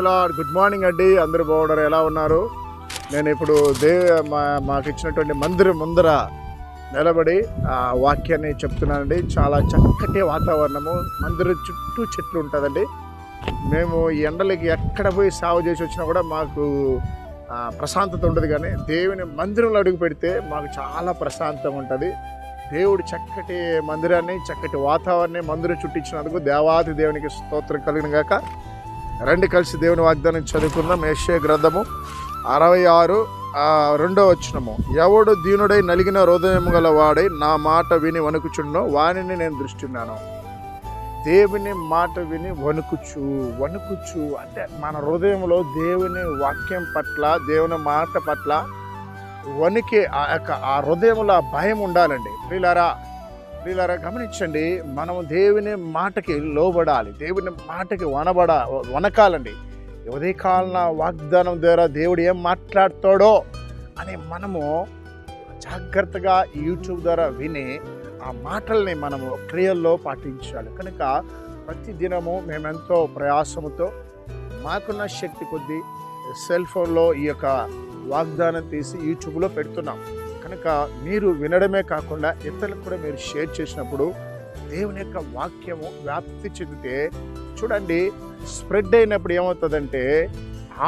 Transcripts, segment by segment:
Lord good morning అండి. అందరూ బాగున్నారు? ఎలా ఉన్నారు? నేను ఇప్పుడు దేవ మా మాకు ఇచ్చినటువంటి మందిరం ముందర నిలబడి ఆ వాక్యాన్ని చెప్తున్నానండి. చాలా చక్కటి వాతావరణము. మందిరం చుట్టూ చెట్లు ఉంటుందండి. మేము ఈ ఎండలకి ఎక్కడ పోయి సాగు చేసి వచ్చినా కూడా మాకు ప్రశాంతత ఉండదు కానీ దేవుని మందిరంలో అడుగు పెడితే మాకు చాలా ప్రశాంతం ఉంటుంది. దేవుడు చక్కటి మందిరాన్ని చక్కటి వాతావరణాన్ని మందిరం చుట్టించినందుకు దేవాది దేవునికి స్తోత్రం కలిగిన గాక రండి కలిసి దేవుని వాగ్దానం చదువుకుందాం. ఏషియా గ్రంథము అరవై ఆరు రెండో వచ్చినము ఎవడు దీనుడై నలిగిన హృదయం గల వాడై నా మాట విని వణుకుచుండో వానిని నేను దృష్టిన్నాను. దేవుని మాట విని వణుకుచు వణుకుచు అంటే మన హృదయంలో దేవుని వాక్యం పట్ల దేవుని మాట పట్ల వణికి ఆ యొక్క ఆ హృదయంలో భయం ఉండాలండి. ప్రియులారా ప్రియులారా గమనించండి మనం దేవుని మాటకి లోబడాలి. దేవుని మాటకి వనబడ వనకాలండి. ఉదయకాలన వాగ్దానం ద్వారా దేవుడు ఏం మాట్లాడతాడో అని మనము జాగ్రత్తగా యూట్యూబ్ ద్వారా విని ఆ మాటల్ని మనము క్రియల్లో పాటించాలి. కనుక ప్రతి దినము మేమెంతో ప్రయాసముతో మాకున్న శక్తి కొద్దీ సెల్ ఫోన్లో ఈ యొక్క వాగ్దానం తీసి యూట్యూబ్లో పెడుతున్నాం. కనుక మీరు వినడమే కాకుండా ఇతరులకు కూడా మీరు షేర్ చేసినప్పుడు దేవుని యొక్క వాక్యము వ్యాప్తి చెందితే చూడండి స్ప్రెడ్ అయినప్పుడు ఏమవుతుందంటే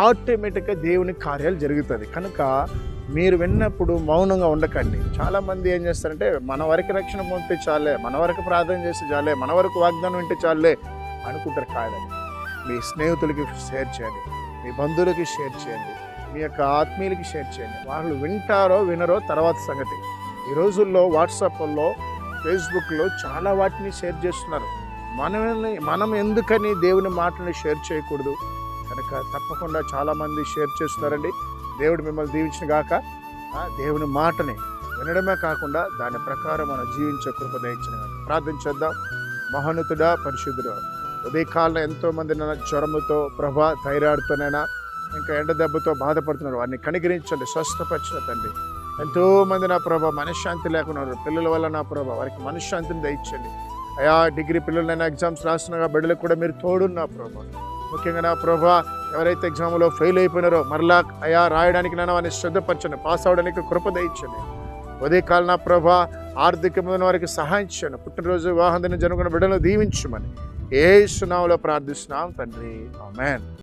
ఆటోమేటిక్గా దేవుని కార్యాలు జరుగుతుంది. కనుక మీరు విన్నప్పుడు మౌనంగా ఉండకండి. చాలామంది ఏం చేస్తారంటే మన వరకు రక్షణ పొందితే చాలే మన వరకు ప్రార్థన చేస్తే చాలే మన వరకు వాగ్దానం వింటే చాలే అనుకుంటారు కాదని మీ స్నేహితులకి షేర్ చేయండి మీ బంధువులకి షేర్ చేయండి. మీ యొక్క ఆత్మీయులకి షేర్ చేయండి. వాళ్ళు వింటారో వినరో తర్వాత సంగతి. ఈ రోజుల్లో వాట్సాప్లో ఫేస్బుక్లో చాలా వాటిని షేర్ చేస్తున్నారు. మనం మనం ఎందుకని దేవుని మాటని షేర్ చేయకూడదు? కనుక తప్పకుండా చాలామంది షేర్ చేస్తున్నారండి. దేవుడు మిమ్మల్ని దీవించిన గాక. ఆ దేవుని మాటని వినడమే కాకుండా దాని ప్రకారం మనం జీవించే కృప దయించిన గాక. ప్రార్థన చేద్దాం. మహోన్నతుడా పరిశుద్ధుడా. ఉదయకాలం ఎంతోమంది నా జ్వరముతో ప్రభా థైరాయిడ్తోనైనా ఇంకా ఎండ దెబ్బతో బాధపడుతున్నారు. వారిని కనికరించండి స్వస్థపరిచిన తండ్రి. ఎంతోమంది నా ప్రభా మనశ్శాంతి లేకుండా పిల్లల వల్ల నా ప్రభా వారికి మనశ్శాంతిని దయచండి అయా డిగ్రీ పిల్లలైనా ఎగ్జామ్స్ రాస్తున్నాగా బిడ్డలకు కూడా మీరు తోడున్నా ప్రభా. ముఖ్యంగా నా ప్రభా ఎవరైతే ఎగ్జామ్లో ఫెయిల్ అయిపోయినారో మరలా అయా రాయడానికి నేను వారిని శ్రద్ధపరచండి పాస్ అవడానికి కృప దయచండి ఉదయకాల నా ప్రభా ఆర్థికమైన వారికి సహాయం చేయండి. పుట్టినరోజు వివాహం దిన జరుగుతున్న బిడ్డలు దీవించమని ఏ సునామలో ప్రార్థిస్తున్నాం తండ్రి. ఆమెన్.